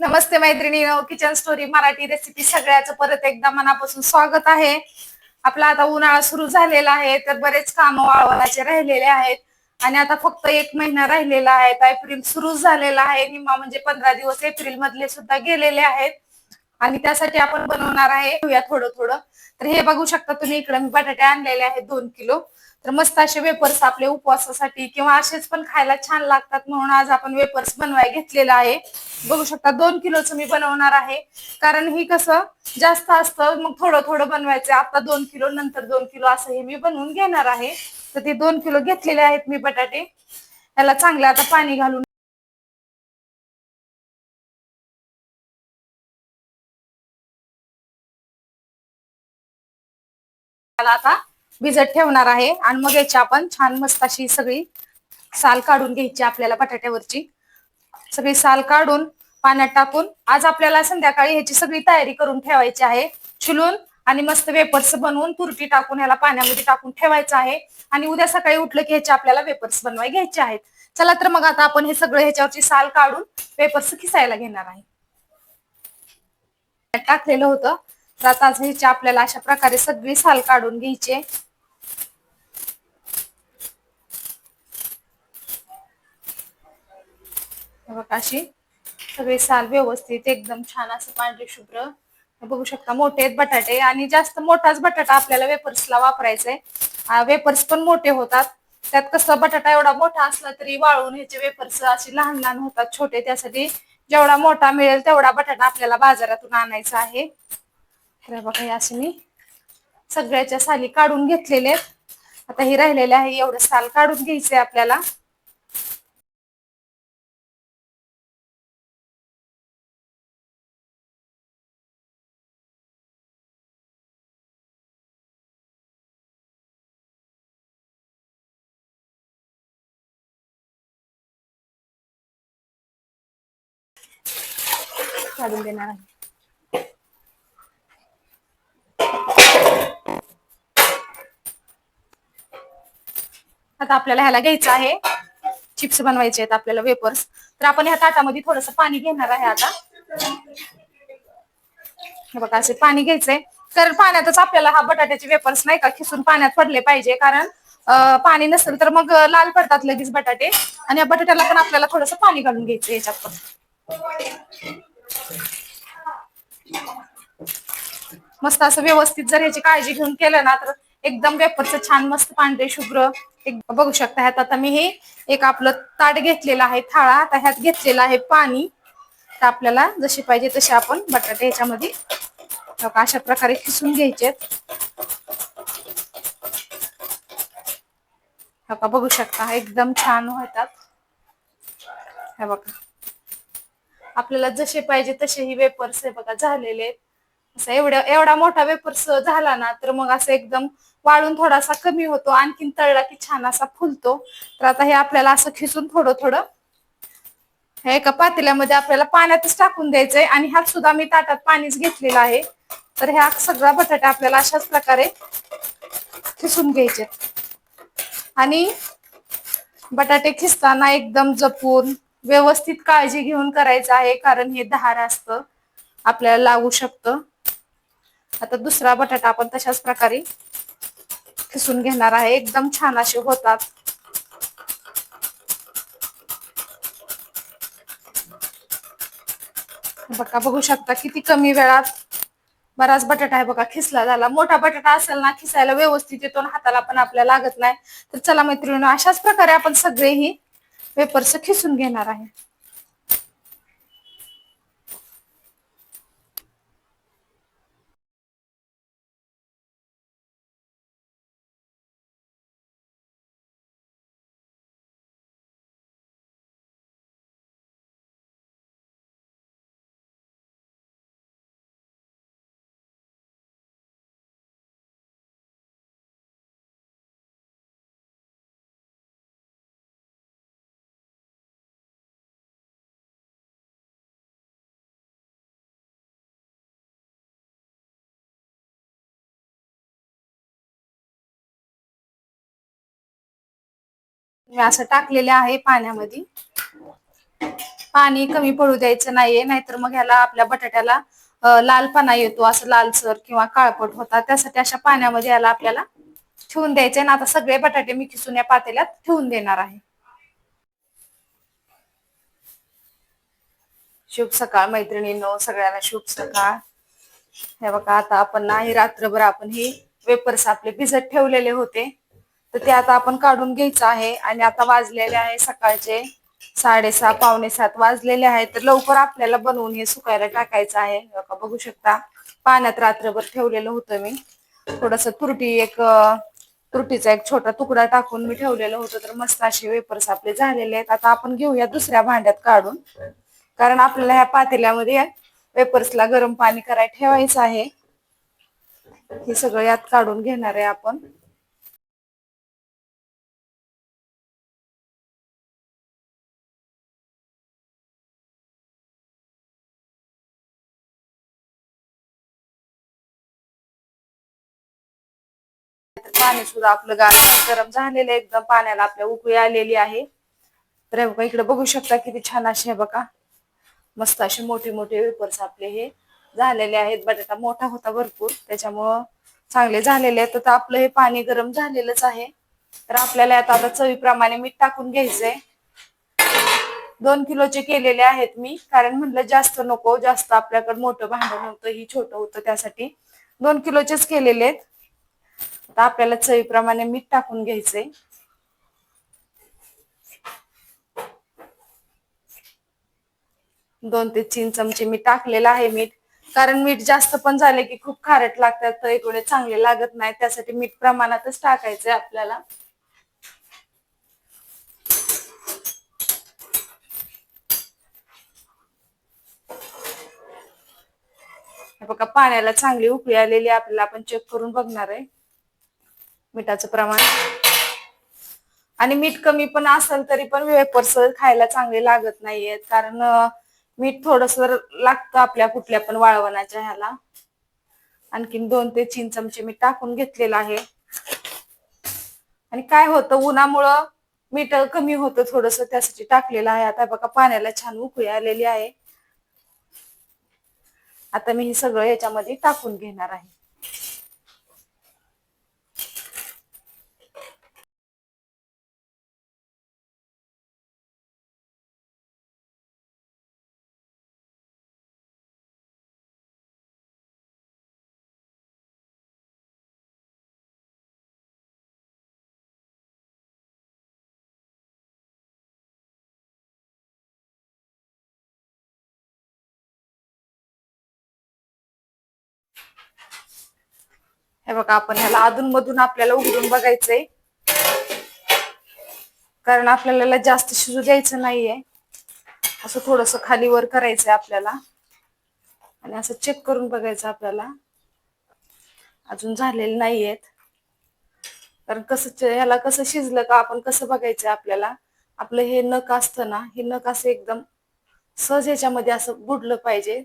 नमस्ते मैत्रिणी kitchen story Marathi recipe सगळ्याचं परत एकदा मनापासून स्वागत आहे. आपला आता उन्हाळा सुरू झालेला आहे तर बरेच काम वाळवण्याचे राहिलेले आहेत. आणि आता फक्त एक महिना राहिलेला आहे एप्रिल सुरू झालेला आहे. निम्मा म्हणजे पंधरा दिवस एप्रिल मधले सुद्धा गेलेले आहेत. आणि त्यासाठी आपण बनवणार आहे घेऊया थोडं थोडं. तर हे बघू शकता तुम्ही इकडे मी बटाटे आणलेले आहेत दोन किलो. तर मस्त असे वेपर्स आपले उपवासासाठी किंवा असेच पण खायला छान लागतात म्हणून आज आपण वेपर्स बनवाय घेतलेला आहे. बघू शकता दोन किलोचं मी बनवणार आहे. कारण ही कसं जास्त असतं मग थोडं थोडं बनवायचं. आता दोन किलो नंतर दोन किलो असं हे मी बनवून घेणार आहे. तर ते दोन किलो घेतलेले आहेत मी बटाटे. याला चांगलं आता पाणी घालून आता भिजत ठेवणार आहे. आणि मग याची आपण छान मस्त अशी सगळी साल काढून घ्यायची आपल्याला बटाट्यावरची. सगळी साल काढून पाण्यात टाकून आज आपल्याला संध्याकाळी ह्याची सगळी तयारी करून ठेवायची आहे. चिलून आणि मस्त वेपर्स बनवून तुरटी टाकून ह्याला पाण्यामध्ये टाकून ठेवायचं आहे. आणि उद्या सकाळी उठलं की ह्याचे आपल्याला वेपर्स बनवाय घ्यायचे आहेत. चला तर मग आता आपण हे सगळं ह्याच्यावरची साल काढून वेपर्स खिसायला घेणार आहे. टाकलेलं होतं. तर आता ह्याची आपल्याला अशा प्रकारे सगळी साल काढून घ्यायची बघा अशी सगळी साल व्यवस्थित एकदम छान असं पांढरे शुभ्र. बघू शकता मोठे आहेत बटाटे आणि जास्त मोठाच बटाटा आपल्याला वेपर्सला वापरायचा वेपर्स पण मोठे होतात. त्यात कसं बटाटा एवढा मोठा असला तरी वाळून ह्याचे वेपर्स असे लहान लहान होतात छोटे. त्यासाठी जेवढा मोठा मिळेल तेवढा बटाटा आपल्याला बाजारातून आणायचा आहे. बघा असे मी सगळ्याच्या साली काढून घेतलेले आता हे राहिलेले आहे एवढं साल काढून घ्यायचंय आपल्याला. काढून देणार आहे. आता आपल्याला ह्याला घ्यायचं आहे. चिप्स बनवायचे आहेत आपल्याला वेपर्स. तर आपण ह्या ताटामध्ये थोडस पाणी घेणार आहे आता. हे बघा असे पाणी घ्यायचंय. तर पाण्यातच आपल्याला हा बटाट्याचे वेपर्स नाही का खिसून पाण्यात पडले पाहिजे. कारण पाणी नसेल तर मग लाल पडतात लगेच बटाटे. आणि या बटाट्याला पण आपल्याला थोडस पाणी घालून घ्यायचं याच्यात पण. मस्त असं व्यवस्थित जर ह्याची काळजी घेऊन केलं ना तर एकदम वेपरचं छान मस्त पांढरे शुभ्र एक बघू शकता ह्यात. आता मी हे एक आपलं ताट घेतलेलं आहे थाळा. आता ह्यात घेतलेलं आहे पाणी. तर आपल्याला जशी पाहिजे तसे आपण बटाटे ह्याच्यामध्ये अशा प्रकारे खिसून घ्यायचे. बघू शकता एकदम छान होतात. हे बघा. आपल्याला जसे पाहिजे तसे ही वेपर्स हे बघा झालेले असं एवढ्या एवढा मोठा वेपर्स झाला ना तर मग असं एकदम वाळून थोडासा कमी होतो आणखीन तळला की छान असा फुलतो. तर आता हे आपल्याला असं खिसून थोडं थोडं हे एका पातेल्यामध्ये आपल्याला पाण्यातच टाकून द्यायचंय आणि ह्यात सुद्धा मी ताटात पाणीच घेतलेलं आहे. तर ह्या सगळा बटाटा आपल्याला अशाच प्रकारे खिसून घ्यायचे. आणि बटाटे खिसताना एकदम जपून व्यवस्थित काळजी घेऊन करायचं आहे कारण हे धार असतं. आपल्याला लागू शकतं. आता दुसरा बटाटा आपण तशाच प्रकारे खिसून घेणार आहे. एकदम छान असे होतात. बघा बघू शकता किती कमी वेळात बराच बटाटा आहे बघा खिसला झाला. मोठा बटाटा असेल ना खिसायला व्यवस्थित येतो हाताला पण आपल्याला लागत नाही. तर चला मैत्रिणी अशाच प्रकारे आपण सगळेही वेपर्स खिसून घेणार आहे. मी असं टाकलेले आहे पाण्यामध्ये. पाणी कमी पडू द्यायचं नाहीये नाहीतर मग ह्याला आपल्या बटाट्याला लालपणा येतो असं लालसर किंवा काळपट होता त्यासाठी अशा पाण्यामध्ये याला आपल्याला ठेवून द्यायचे आणि आता सगळे बटाटे मी किसून या पातेल्यात ठेवून देणार आहे. शुभ सकाळ मैत्रिणींनो सगळ्यांना शुभ सकाळ. हे बघा आता आपण नाही हे रात्रभर आपण हे वेपर्स आपले भिजत ठेवलेले होते. तर ते आता आपण काढून घ्यायचं आहे. आणि आता वाजलेले आहे सकाळचे साडेसहा पावणे सात वाजलेले आहेत. तर लवकर आपल्याला बनवून हे सुकायला टाकायचं आहे. बघू शकता. पाण्यात रात्रभर ठेवलेलं होतं मी. थोडस तुरटी एक तुरटीचा एक छोटा तुकडा टाकून मी ठेवलेलं होतं. तर मस्त असे वेपर्स आपले झालेले आहेत. आता आपण घेऊया दुसऱ्या भांड्यात काढून. कारण आपल्याला ह्या पातेल्यामध्ये वेपर्सला गरम पाणी करायला ठेवायचं आहे. हे सगळं यात काढून घेणार आहे आपण. सुद्धा आपलं गार गरम झालेलं आहे एकदम पाण्याला आपल्या उकळी आलेली आहे. तर हे बघा इकडे बघू शकता किती छान असे बघा. मस्त असे मोठे मोठे वेपर्स आपले हे झालेले आहेत. बटाटा मोठा होता भरपूर त्याच्यामुळं चांगले झालेले आहेत. तर आपलं हे पाणी गरम झालेलंच आहे. तर आपल्याला आता आता चवीप्रमाणे मीठ टाकून घ्यायचंय. दोन किलोचे केलेले आहेत मी कारण म्हणलं जास्त नको जास्त आपल्याकडे मोठं भांडण नव्हतं ही छोटं होतं त्यासाठी. दोन किलोचेच केलेले आहेत. आता आपल्याला चवीप्रमाणे मीठ टाकून घ्यायचंय. दोन ते तीन चमचे मी टाकलेलं आहे मीठ. कारण मीठ जास्त पण झाले की खूप खारट लागतात तर एवढे चांगले लागत नाही. त्यासाठी मीठ प्रमाणातच टाकायचंय आपल्याला. बघा पाण्याला चांगली उकळी आलेली आहे. आपल्याला आपण चेक करून बघणार आहे. मिठाचं प्रमाण. आणि मीठ कमी पण असेल तरी पण वेपर्स खायला चांगले लागत नाहीयेत. कारण मीठ थोडस लागतं आपल्या कुठल्या पण वाळवणाच्या ह्याला. आणखीन दोन ते तीन चमचे मी टाकून घेतलेलं आहे. आणि काय होतं उन्हामुळं मीठ कमी होतं थोडस त्यासाठी टाकलेलं आहे. आता बघा पाण्याला छान उकळी आलेली आहे. आता मी हे सगळं याच्यामध्ये टाकून घेणार आहे. हे बघा आपण ह्याला अधून मधून आपल्याला उघडून बघायचंय. कारण आपल्याला जास्त शिजू द्यायचं नाहीये. असं थोडस खाली वर करायचंय आपल्याला. आणि असं चेक करून बघायचं आपल्याला. अजून झालेले नाहीयेत. कारण कसं ह्याला कसं शिजलं का आपण कसं बघायचं आपल्याला. आपलं हे नक असतं ना हे नक असं एकदम सहज ह्याच्यामध्ये असं बुडलं पाहिजे.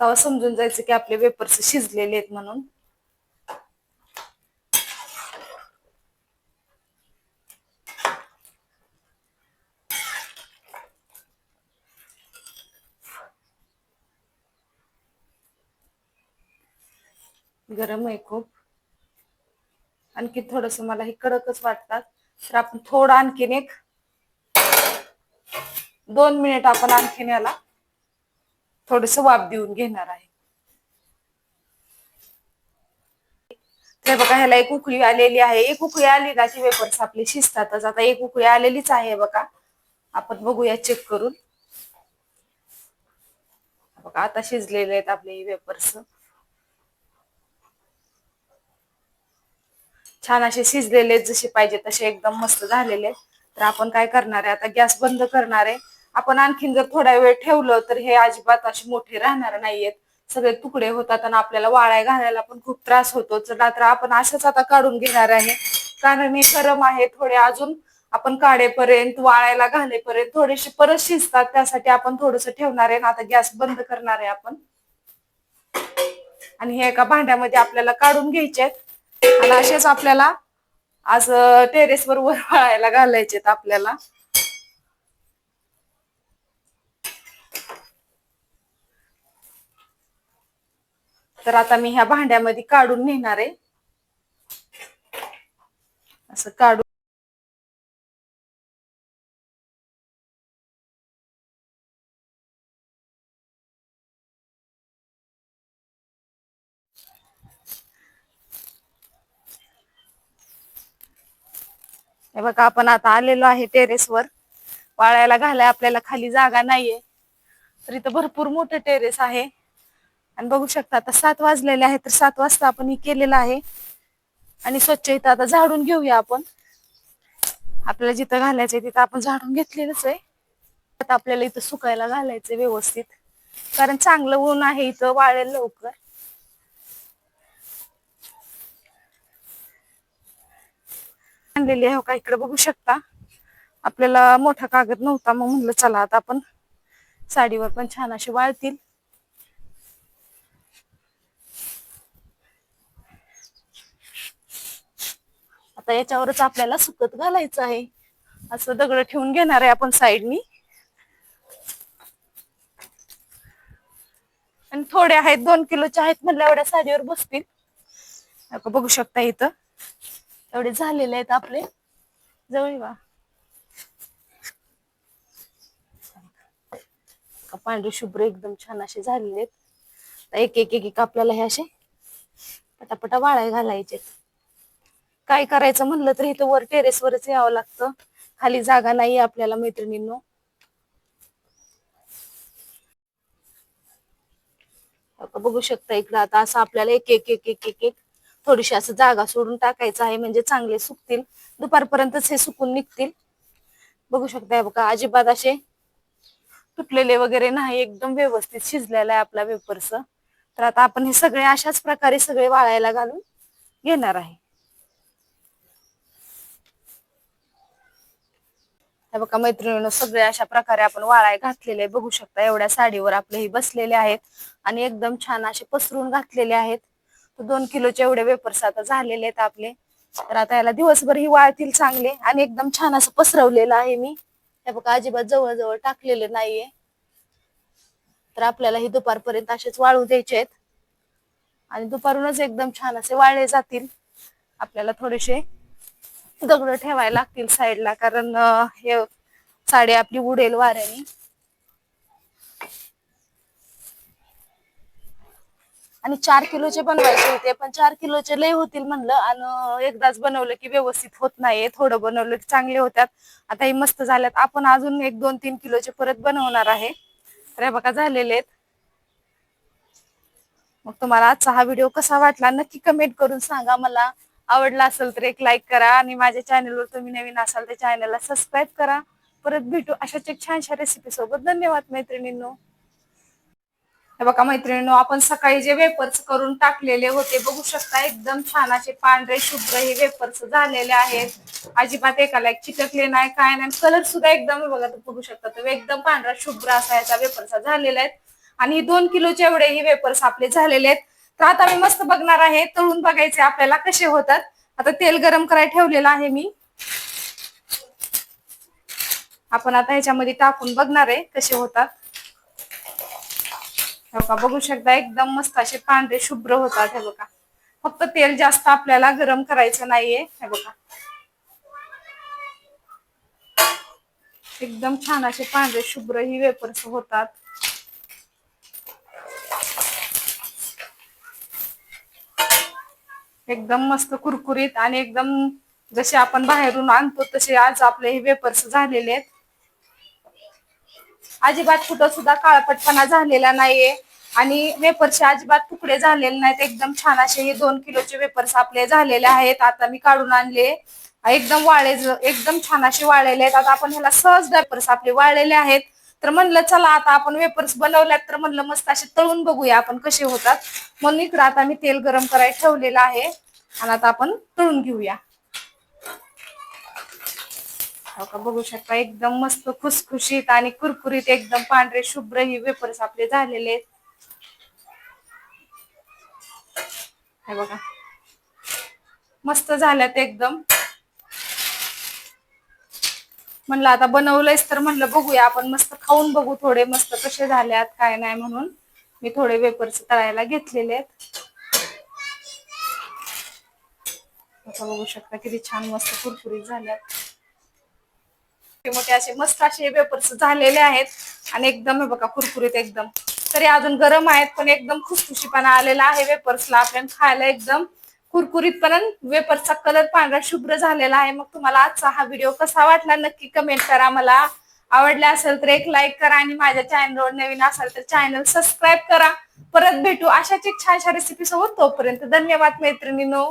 तेव्हा समजून जायचं की आपले वेपर्स शिजलेले आहेत म्हणून. गरम आहे खूप. आणखी थोडस मला हे कडकच वाटतात. तर आपण थोडं आणखीन एक दोन मिनिट आपण आणखीन याला थोडस वाफ देऊन घेणार आहे. ते बघा ह्याला एक उकळी आलेली आहे. एक उकळी आली ना की वेपर्स आपले शिजतातच. आता एक उकळी आलेलीच आहे बघा. आपण बघूया चेक करून. बघा आता शिजलेले आहेत आपले वेपर्स छान असे शिजलेले जसे पाहिजे तसे एकदम मस्त झालेले. आहेत. तर आपण काय करणार आहे? आता गॅस बंद करणार आहे. आपण आणखीन जर थोडा वेळ ठेवलं तर हे अजिबात असे मोठे राहणार नाहीयेत. सगळे तुकडे होतात आणि आपल्याला वाळाय घालायला पण खूप त्रास होतो. तर आपण असंच आता काढून घेणार आहे. कारण हे गरम आहे. थोडे अजून आपण काढेपर्यंत वाळायला घालेपर्यंत थोडेसे परत शिजतात. त्यासाठी आपण थोडस ठेवणार आहे. आता गॅस बंद करणार आहे आपण. आणि हे एका भांड्यामध्ये आपल्याला काढून घ्यायचे आहेत. आणि असेच आपल्याला आज टेरेसवर वर वाळायला घालायचे आपल्याला. तर आता मी ह्या भांड्यामध्ये काढून नेणार आहे. असं काढून हे बघा आपण आता आलेलो आहे टेरेसवर वाळायला घालाय आपल्याला खाली जागा नाहीये. तर इथं भरपूर मोठं टेरेस आहे. आणि बघू शकता आता सात वाजलेले आहे तर सात वाजता आपण हे केलेलं आहे. आणि स्वच्छ इथं आता झाडून घेऊया आपण. आपल्याला जिथं घालायचंय तिथं आपण झाडून घेतलेलंच आहे. आता आपल्याला इथं सुकायला घालायचंय व्यवस्थित. कारण चांगलं ऊन आहे इथं वाळेल लवकर. आणलेली आहे हो का? इकडे बघू शकता. आपल्याला मोठा कागद नव्हता मग म्हणलं चला आता आपण साडीवर पण छान असे वाळतील. आता याच्यावरच आपल्याला सुकत घालायचं आहे. असं दगड ठेवून घेणार आहे आपण साईडनी. आणि थोडे आहेत दोन किलोचे आहेत म्हणल्या एवढ्या साडीवर बसतील. बघू शकता इथं. एवढे झालेले आहेत आपले. जवळ वा पांढरे शुभ्र एकदम छान असे झालेले आहेत. एक एक एक एक आपल्याला हे असे पटापटा वाळाय घालायचे काय करायचं म्हणलं तर इथं वर टेरेसवरच यावं लागतं. खाली जागा नाही आपल्याला मैत्रिणींनो. बघू शकता इकडं आता असं आपल्याला एक एक एक एक एक एक थोडीशी असं जागा सोडून टाकायचं आहे म्हणजे चांगले सुकतील. दुपारपर्यंतच हे सुकून निघतील. बघू शकताय बघा अजिबात असे तुटलेले वगैरे नाही एकदम व्यवस्थित शिजलेला आहे आपला वेपर्स तर आता आपण हे सगळे अशाच प्रकारे सगळे वाळायला घालून घेणार आहे. हे बघा मैत्रिणीनं सगळे अशा प्रकारे आपण वाळाय घातलेले बघू शकता एवढ्या साडीवर आपले हे बसलेले आहेत. आणि एकदम छान असे पसरून घातलेले आहेत. दोन किलोचे एवढे वेपर्स आता झालेले आहेत आपले. तर आता याला दिवसभर ही वाळतील चांगले आणि एकदम छान असं पसरवलेलं आहे मी. हे बघा अजिबात जवळ टाकलेले नाहीये. तर आपल्याला ही दुपारपर्यंत असेच वाळू द्यायचे आहेत. आणि दुपारूनच एकदम छान असे वाळले जातील. आपल्याला थोडेसे दगड ठेवायला लागतील साईडला कारण हे साडी आपली उडेल वाऱ्याने. आणि चार किलोचे बनवायचे होते पण चार किलोचे लय होतील म्हणलं. आणि एकदाच बनवलं की व्यवस्थित होत नाहीये. थोडं बनवलं की चांगले होत्यात आता हे मस्त झाल्यात. आपण अजून एक दोन तीन किलोचे परत बनवणार आहे. तर बघा झालेले आहेत. मग तुम्हाला आजचा हा व्हिडिओ कसा वाटला नक्की कमेंट करून सांगा मला. आवडला असेल तर एक लाईक करा आणि माझ्या चॅनलवर तुम्ही नवीन असाल तर चॅनलला सबस्क्राईब करा. परत भेटू अशाच एक छानशा रेसिपी सोबत. धन्यवाद मैत्रिणींनो. हे बघा मैत्रिणींनो आपण सकाळी जे वेपर्स करून टाकलेले होते बघू शकता एकदम छान असे पांढरे शुभ्र हे वेपर्स झालेले आहेत. अजिबात एकाला एक चिटकले नाही काय नाही. कलर सुद्धा एकदम बघा बघू शकता तो एकदम पांढरा शुभ्र असा याचा वेपर्स झालेला आहे आणि दोन किलोचे एवढे हे वेपर्स आपले झालेले आहेत तर आता मी मस्त बघणार आहे तळून बघायचे आपल्याला कसे होतात. आता तेल गरम करायला ठेवलेलं आहे मी. आपण आता ह्याच्यामध्ये टाकून बघणार आहे कसे होतात. बघा बघू शकता एकदम मस्त असे पांढरे शुभ्र होतात हे बघा. फक्त तेल जास्त आपल्याला गरम करायचं नाहीये हे बघा. एकदम छान असे पांढरे शुभ्र ही वेपर्स होतात. एकदम मस्त कुरकुरीत आणि एकदम जसे आपण बाहेरून आणतो तसे आज आपले हे वेपर्स झालेले आहेत. अजिबात कुठं सुद्धा काळपटपणा झालेला नाहीये. आणि वेपर्सचे अजिबात तुकडे झालेले नाहीत. एकदम छान असे हे दोन किलोचे वेपर्स आपले झालेले आहेत. आता मी काढून आणले. एकदम वाळे एकदम छान असे वाळलेले आहेत. आता आपण ह्याला सहज वेपर्स आपले वाळलेले आहेत. तर म्हणलं चला आता आपण वेपर्स बनवल्यात तर म्हणलं मस्त असे तळून बघूया आपण कसे होतात. म्हणून इकडं आता मी तेल गरम करायला ठेवलेलं आहे. आणि आता आपण तळून घेऊया. हो का? बघू शकता एकदम मस्त खुसखुशीत आणि कुरकुरीत एकदम पांढरे शुभ्र ही वेपर्स आपले झालेले आहेत. हे बघा. मस्त झाल्यात एकदम. म्हणलं आता बनवलंयच तर म्हणलं बघूया. आपण मस्त खाऊन बघू थोडे मस्त कसे झाल्यात काय नाही म्हणून. मी थोडे वेपर्स तळायला घेतलेले आहेत. बघू शकता किती छान मस्त कुरकुरीत झाल्यात. मोठे असे मस्त असे वेपर्स झालेले आहेत. आणि एकदम हे बघा कुरकुरीत एकदम. तरी अजून गरम आहेत पण एकदम खुशखुशीपणा आलेला आहे वेपर्सला आपण खायला एकदम कुरकुरीत वेपर्सचा वेपरचा कलर पांढरा शुभ्र झालेला आहे. मग तुम्हाला आजचा हा व्हिडिओ कसा वाटला नक्की कमेंट करा मला. आवडला असेल तर एक लाईक करा आणि माझ्या चॅनलवर नवीन असाल तर चॅनल सबस्क्राईब करा. परत भेटू अशाच एक छानशा रेसिपी सोबत. तोपर्यंत धन्यवाद मैत्रिणीनो.